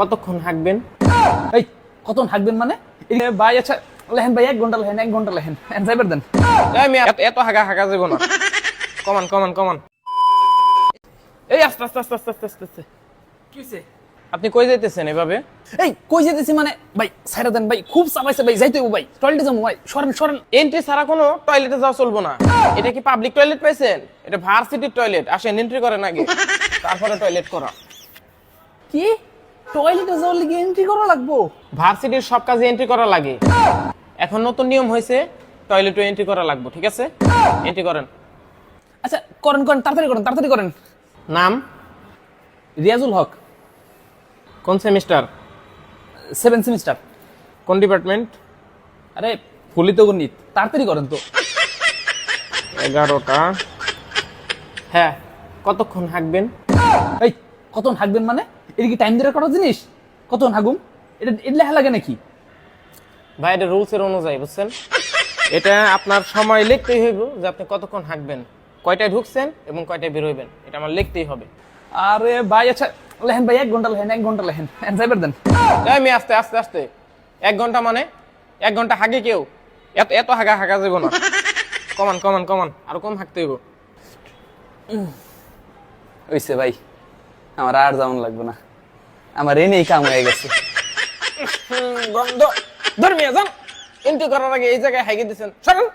কতক্ষণ হাঁকবেন? এই কতক্ষণ হাঁকবেন মানে? ভাই আচ্ছা লেহেন ভাই এক ঘণ্টা লেহেন এক ঘণ্টা লেহেন। এনসাইবার দেন। এই এত- এত হাগা হাগা যাব না। কমান কমান কমান। এই আস্তে আস্তে আস্তে আস্তে আস্তে আস্তে। আস্তে কি আপনি কই যাইতেছেন এভাবে? এই কই যেতেছি মানে? ভাই সাইডা দেন ভাই খুব চাপাইছে ভাই যাইতে হইবো ভাই। টয়লেটে যাব ভাই। সরেন সরেন। এন্ট্রি ছাড়া কোনো টয়লেটে যাওয়া চলবো না। এটা কি পাবলিক টয়লেট পাইছেন? এটা ভার্সিটির টয়লেট আসেন এন্ট্রি করেন আগে। তারপরে টয়লেট করা। কি? টয়লেটে যাওয়ার লিগে এন্ট্রি করা লাগবো। ভার্সিটির সব কাজে এন্ট্রি করা লাগে। এখন নতুন নিয়ম হয়েছে টয়লেটে এন্ট্রি করা লাগবে ঠিক আছে? এন্ট্রি করেন। আচ্ছা করেন করেন তাড়াতাড়ি করেন তাড়াতাড়ি করেন। নাম? রিয়াজুল হক। কোন সেমিস্টার? সেভেন সেমিস্টার কোন ডিপার্টমেন্ট আরে ফলিত গণিত। তাড়াতাড়ি করেন তো। এগারোটা। হ্যাঁ কতক্ষণ হাঁকবেন? এই কতক্ষণ হাঁকবেন মানে? এটা কি টাইম দিয়ে করার জিনিস? কতক্ষণ হাগুম এটা এটা লেখা লাগে নাকি? ভাই এটা রুলস এর অনুযায়ী বুঝছেন? এটা আপনার সময় লিখতেই হইব যে আপনি কতক্ষণ হাঁকবেন কয়টায় ঢুকছেন এবং কয়টায় বের হইবেন। এটা আমার লিখতেই হবে। আরে ভাই আচ্ছা লেহেন ভাই এক ঘণ্টা লেহেন এক ঘণ্টা লেহেন এনসাইবার দেন। মেয়ে আস্তে আস্তে আস্তে। এক ঘণ্টা মানে? এক ঘণ্টা হাগে কেউ? এত এত হাগা হাগা যাব না। কমান কমান কমান আরও কম হাঁকতে হইব। হইছে ভাই। আমার আর যেমন লাগবে না। আমার এনেই কাম হয়ে গেছে। গন্ধ। ধর্মিয়া যান। এন্ট্রি করার আগে এই জায়গায় হাইকে দিয়েছেন সরেন